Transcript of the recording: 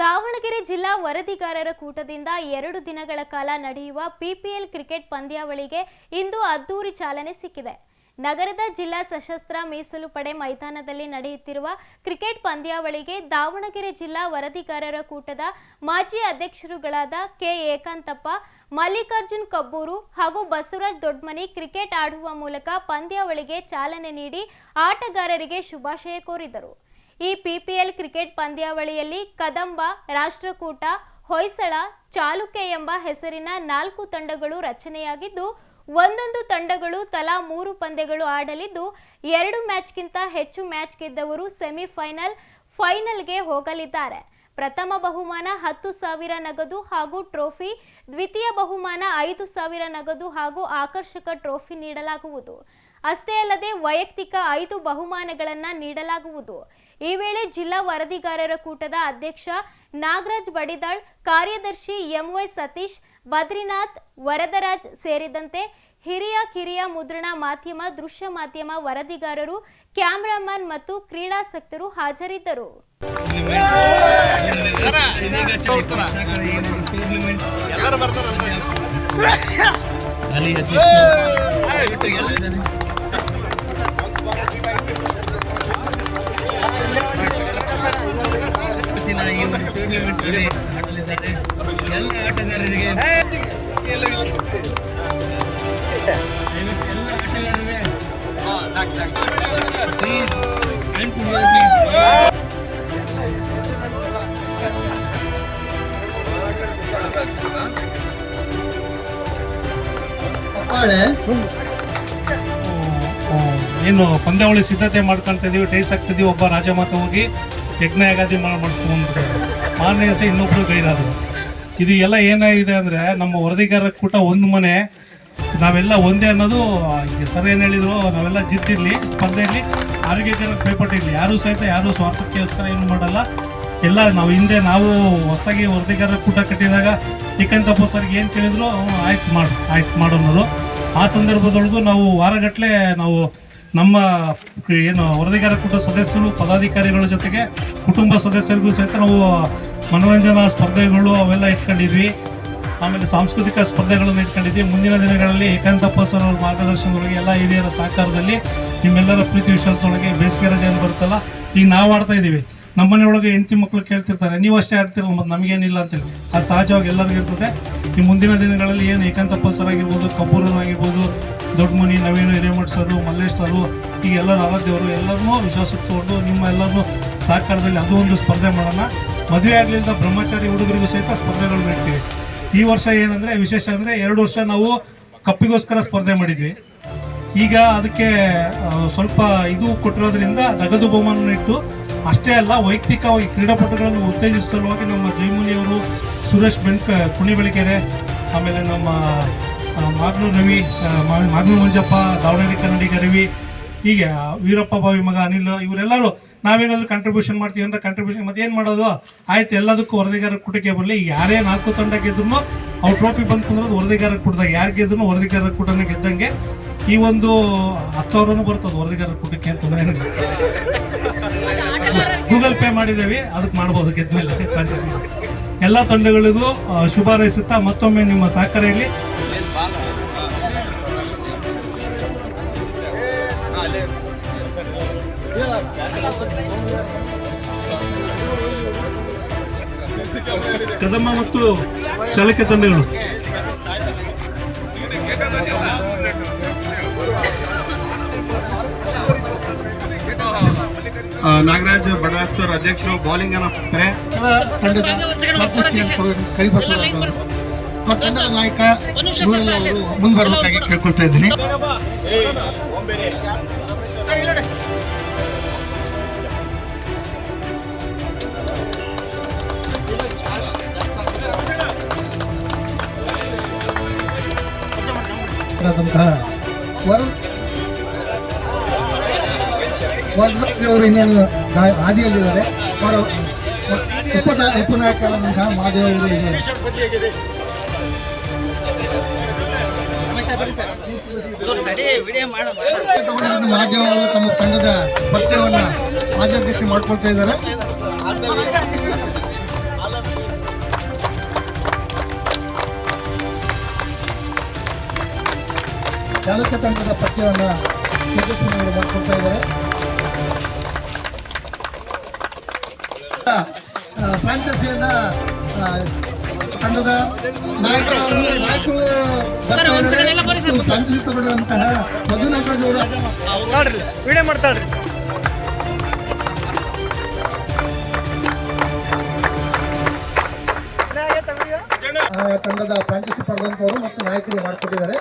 ದಾವಣಗೆರೆ ಜಿಲ್ಲಾ ವರದಿಗಾರರ ಕೂಟದಿಂದ ಎರಡು ದಿನಗಳ ಕಾಲ ನಡೆಯುವ ಪಿಪಿಎಲ್ ಕ್ರಿಕೆಟ್ ಪಂದ್ಯಾವಳಿಗೆ ಇಂದು ಅದ್ದೂರಿ ಚಾಲನೆ ಸಿಕ್ಕಿದೆ. ನಗರದ ಜಿಲ್ಲಾ ಸಶಸ್ತ್ರ ಮೀಸಲು ಪಡೆ ಮೈದಾನದಲ್ಲಿ ನಡೆಯುತ್ತಿರುವ ಕ್ರಿಕೆಟ್ ಪಂದ್ಯಾವಳಿಗೆ ದಾವಣಗೆರೆ ಜಿಲ್ಲಾ ವರದಿಗಾರರ ಕೂಟದ ಮಾಜಿ ಅಧ್ಯಕ್ಷರುಗಳಾದ ಕೆ. ಏಕಾಂತಪ್ಪ, ಮಲ್ಲಿಕಾರ್ಜುನ್ ಕಬ್ಬೂರು ಹಾಗೂ ಬಸವರಾಜ್ ದೊಡ್ಮನಿ ಕ್ರಿಕೆಟ್ ಆಡುವ ಮೂಲಕ ಪಂದ್ಯಾವಳಿಗೆ ಚಾಲನೆ ನೀಡಿ ಆಟಗಾರರಿಗೆ ಶುಭಾಶಯ ಕೋರಿದರು. ಈ ಪಿಪಿಎಲ್ ಕ್ರಿಕೆಟ್ ಪಂದ್ಯಾವಳಿಯಲ್ಲಿ ಕದಂಬ, ರಾಷ್ಟ್ರಕೂಟ, ಹೊಯ್ಸಳ, ಚಾಲುಕ್ಯ ಎಂಬ ಹೆಸರಿನ ನಾಲ್ಕು ತಂಡಗಳು ರಚನೆಯಾಗಿದ್ದು, ಒಂದೊಂದು ತಂಡಗಳು ತಲಾ ಮೂರು ಪಂದ್ಯಗಳು ಆಡಲಿದ್ದು, ಎರಡು ಮ್ಯಾಚ್ಗಿಂತ ಹೆಚ್ಚು ಮ್ಯಾಚ್ ಗೆದ್ದವರು ಸೆಮಿಫೈನಲ್, ಫೈನಲ್ಗೆ ಹೋಗಲಿದ್ದಾರೆ. ಪ್ರಥಮ ಬಹುಮಾನ ಹತ್ತು ಸಾವಿರ ನಗದು ಹಾಗೂ ಟ್ರೋಫಿ, ದ್ವಿತೀಯ ಬಹುಮಾನ ಐದು ಸಾವಿರ ನಗದು ಹಾಗೂ ಆಕರ್ಷಕ ಟ್ರೋಫಿ ನೀಡಲಾಗುವುದು. ಅಷ್ಟೇ ಅಲ್ಲದೆ ವೈಯಕ್ತಿಕ ಐದು ಬಹುಮಾನಗಳನ್ನು ನೀಡಲಾಗುವುದು. ಈ ವೇಳೆ ಜಿಲ್ಲಾ ವರದಿಗಾರರ ಕೂಟದ ಅಧ್ಯಕ್ಷ ನಾಗರಾಜ್ ಬಡಿದಾಳ್ ಕಾರ್ಯದರ್ಶಿ ಎಂವೈ ಸತೀಶ್ ಬದ್ರಿನಾಥ್ ವರದರಾಜ್ ಸೇರಿದಂತೆ ಹಿರಿಯ ಕಿರಿಯ ಮುದ್ರಣ ಮಾಧ್ಯಮ ದೃಶ್ಯ ಮಾಧ್ಯಮ ವರದಿಗಾರರು ಕ್ಯಾಮ್ರಾಮನ್ ಮತ್ತು ಕ್ರೀಡಾಸಕ್ತರು ಹಾಜರಿದ್ದರು. ಎಲ್ಲರೂ ಏನು ಪಂದ್ಯಾವಳಿ ಸಿದ್ಧತೆ ಮಾಡ್ಕೊಳ್ತಾ ಇದೀವಿ ಟೈಸ್ ಆಗ್ತಿದೀವಿ ಒಬ್ಬ ರಾಜಮಾತ ಹೋಗಿ. ಯಜ್ಞ ಯಾಗಾದಿ ಮಾಡಿಸ್ಕೊಂಡ್ಬಿಟ್ಟಾರೆ ಮಾರನೇ ದಿವಸ ಇನ್ನೊಬ್ರು ಗೈರಾದ್ರು ಇದು ಎಲ್ಲ ಏನಾಗಿದೆ ಅಂದರೆ, ನಮ್ಮ ವರದಿಗಾರರ ಕೂಟ ಒಂದು ಮನೆ. ನಾವೆಲ್ಲ ಒಂದೇ ಅನ್ನೋದು ಸರ್ ಏನು ಹೇಳಿದ್ರು, ನಾವೆಲ್ಲ ಜಿದ್ದಿರ್ಲಿ ಸ್ಪರ್ಧೆಯಲ್ಲಿ ಆರೋಗ್ಯಕರ ಭಯಪಟ್ಟಿರಲಿ ಯಾರು ಸಹಿತ ಯಾರೂ ಸ್ವಾರ್ಥಕ್ಕೋಸ್ಕರ ಏನು ಮಾಡಲ್ಲ. ಎಲ್ಲ ನಾವು ಹಿಂದೆ, ನಾವು ಹೊಸದಾಗಿ ವರದಿಗಾರರ ಕೂಟ ಕಟ್ಟಿದಾಗ ಏಕಂತಪ್ಪ ಸರ್ಗೆ ಏನು ಕೇಳಿದ್ರು ಆಯ್ತು ಮಾಡು ಆಯ್ತು ಮಾಡು ಅನ್ನೋದು. ಆ ಸಂದರ್ಭದೊಳಗೂ ನಾವು ವಾರಗಟ್ಟಲೆ ನಾವು ನಮ್ಮ ಏನು ವರದಿಗಾರ ಕುಟುಂಬ ಸದಸ್ಯರು, ಪದಾಧಿಕಾರಿಗಳ ಜೊತೆಗೆ ಕುಟುಂಬ ಸದಸ್ಯರಿಗೂ ಸಹಿತ ನಾವು ಮನೋರಂಜನಾ ಸ್ಪರ್ಧೆಗಳು ಅವೆಲ್ಲ ಇಟ್ಕೊಂಡಿದ್ವಿ. ಆಮೇಲೆ ಸಾಂಸ್ಕೃತಿಕ ಸ್ಪರ್ಧೆಗಳನ್ನು ಇಟ್ಕೊಂಡಿದ್ವಿ. ಮುಂದಿನ ದಿನಗಳಲ್ಲಿ ಏಕಾಂತಪ್ಪ ಸರ್ ಅವ್ರ ಮಾರ್ಗದರ್ಶನದೊಳಗೆ ಎಲ್ಲ ಹಿರಿಯರ ಸಹಕಾರದಲ್ಲಿ ನಿಮ್ಮೆಲ್ಲರ ಪ್ರೀತಿ ವಿಶ್ವಾಸದೊಳಗೆ ಬೇಸಿಗೆ ರಜೆ ಏನು ಬರುತ್ತಲ್ಲ, ಈಗ ನಾವು ಆಡ್ತಾ ಇದ್ದೀವಿ. ನಮ್ಮ ಮನೆಯೊಳಗೆ ಹೆಂಡತಿ ಮಕ್ಕಳು ಕೇಳ್ತಿರ್ತಾರೆ, ನೀವು ಅಷ್ಟೇ ಆಡ್ತಿರಲ್ಲ, ಮತ್ತು ನಮಗೇನಿಲ್ಲ ಅಂತೇಳಿ ಅದು ಸಹಜವಾಗಿ ಎಲ್ಲರಿಗೂ ಇರ್ತದೆ. ಈ ಮುಂದಿನ ದಿನಗಳಲ್ಲಿ ಏನು ಏಕಾಂತಪ್ಪ ಸರ್ ಆಗಿರ್ಬೋದು ಕಪೂರ್ ಆಗಿರ್ಬೋದು ದೊಡ್ಡಮನಿ ನವೀನ ಹಿರೇಮಠ ಸರು ಮಲ್ಲೇಶ್ ಸರು ಈಗ ಎಲ್ಲರೂ ಆರಾಧ್ಯವರು ಎಲ್ಲರನ್ನೂ ವಿಶ್ವಾಸಕ್ಕೆ ತಗೊಂಡು ನಿಮ್ಮ ಎಲ್ಲರನ್ನೂ ಸಹಕಾರದಲ್ಲಿ ಅದು ಒಂದು ಸ್ಪರ್ಧೆ ಮಾಡೋಣ. ಮದುವೆ ಆಗಲಿಂದ ಬ್ರಹ್ಮಚಾರಿ ಹುಡುಗರಿಗೂ ಸಹಿತ ಸ್ಪರ್ಧೆಗಳು ಇಡ್ತೀವಿ ಈ ವರ್ಷ ಏನಂದರೆ, ವಿಶೇಷ ಅಂದರೆ ಎರಡು ವರ್ಷ ನಾವು ಕಪ್ಪಿಗೋಸ್ಕರ ಸ್ಪರ್ಧೆ ಮಾಡಿದ್ವಿ. ಈಗ ಅದಕ್ಕೆ ಸ್ವಲ್ಪ ಇದು ಕೊಟ್ಟಿರೋದ್ರಿಂದ ನಗದು ಬಹುಮಾನ ಇಟ್ಟು, ಅಷ್ಟೇ ಅಲ್ಲ, ವೈಯಕ್ತಿಕವಾಗಿ ಕ್ರೀಡಾಪಟುಗಳನ್ನು ಉತ್ತೇಜಿಸುವ ಸಲುವಾಗಿ ನಮ್ಮ ಜೈಮುನಿಯವರು ಸುರೇಶ್ ಬೆಂಕ ಕುಣಿಬೆಳಕೆರೆ, ಆಮೇಲೆ ನಮ್ಮ ಮಾಗ್ನೂರು ರವಿ ಮಾಗ್ನೂರು ಮಂಜಪ್ಪ, ದಾವಣಗೆರೆ ಕನ್ನಡಿಗ ರವಿ, ಹೀಗೆ ವೀರಪ್ಪ, ಬಾವಿ ಮಗ ಅನಿಲ್, ಇವರೆಲ್ಲರೂ ನಾವೇನಾದರೂ ಕಾಂಟ್ರಿಬ್ಯೂಷನ್ ಮಾಡ್ತೀವಿ ಅಂದರೆ ಕಾಂಟ್ರಿಬ್ಯೂಷನ್ ಮತ್ತೆ ಏನು ಮಾಡೋದು? ಆಯ್ತು, ಎಲ್ಲದಕ್ಕೂ ವರದಿಗಾರರ ಕೂಟಕ್ಕೆ ಬರಲಿ. ಯಾರೇ ನಾಲ್ಕು ತಂಡ ಗೆದ್ರು ಅವ್ರು ಟ್ರೋಫಿ ಬಂದು ಕುಂದ್ರದು ವರದಿಗಾರರ ಕೂಟದಾಗ. ಯಾರು ಗೆದ್ರು ವರದಿಗಾರರ ಕೂಟನ ಗೆದ್ದಂಗೆ ಈ ಒಂದು ಹತ್ತು ಸಾವಿರನೂ ಬರ್ತದೆ ವರದಿಗಾರರ ಕೂಟಕ್ಕೆ ಅಂತ ತೊಂದರೆ ಗೂಗಲ್ ಪೇ ಮಾಡಿದ್ದೇವೆ ಅದಕ್ಕೆ ಮಾಡ್ಬೋದು ಗೆದ್ದ ಮೇಲೆ ಎಲ್ಲ ತಂಡಗಳಿಗೂ ಶುಭಾರೈಸುತ್ತಾ ಮತ್ತೊಮ್ಮೆ ನಿಮ್ಮ ಸಹಕಾರ ಇರಲಿ ಕದಮ್ಮ ಮತ್ತು ಕಲಿಕೆ ತಂಡಗಳು ನಾಗರಾಜ್ ಬಡವಾಸ್ ಸರ್ ಅಧ್ಯಕ್ಷರು ಬೌಲಿಂಗ್ ಅನ್ನ ಹಾಕ್ತಾರೆ ನಾಯಕ ಮುಂದೆ ಬರಬೇಕಾಗಿ ಕೇಳ್ಕೊಳ್ತಾ ಇದ್ದೀನಿ ಅವರು ಇನ್ನೇನು ಹಾದಿಯಲ್ಲಿದ್ದಾರೆ. ಅವರ ಉಪ ಉಪನಾಯಕರಾದಂತಹ ಮಹಾದೇವ ಅವರು ಮಾಧ್ಯಮಗಳು ತಮ್ಮ ತಂಡದ ಪರಿಚಯವನ್ನ ರಾಜ್ಯಾಧ್ಯಕ್ಷ ಮಾಡ್ಕೊಳ್ತಾ ಇದ್ದಾರೆ. ಚಾಲಕ ತಂಡದ ಪರಿಚಯವನ್ನ ಮಾಡ್ಕೊಳ್ತಾ ಇದ್ದಾರೆ. ಫ್ರಾಂಚೈಸಿಯನ್ನ ತಂಡದ ನಾಯಕರು ನಾಯಕರು ಫ್ರಾಂಚೈಸಿ ತಗೊಂಡಂತಹ ಮಧು ನಾಗರಾಜ್ ಅವರು ವಿಡಿಯೋ ಮಾಡ್ತಾಳ್ರಿ ತಂಡದ ಫ್ರಾಂಚೈಸಿ ಪಡೆದಂಥವರು ಮತ್ತು ನಾಯಕರು ಮಾಡಿಕೊಟ್ಟಿದ್ದಾರೆ.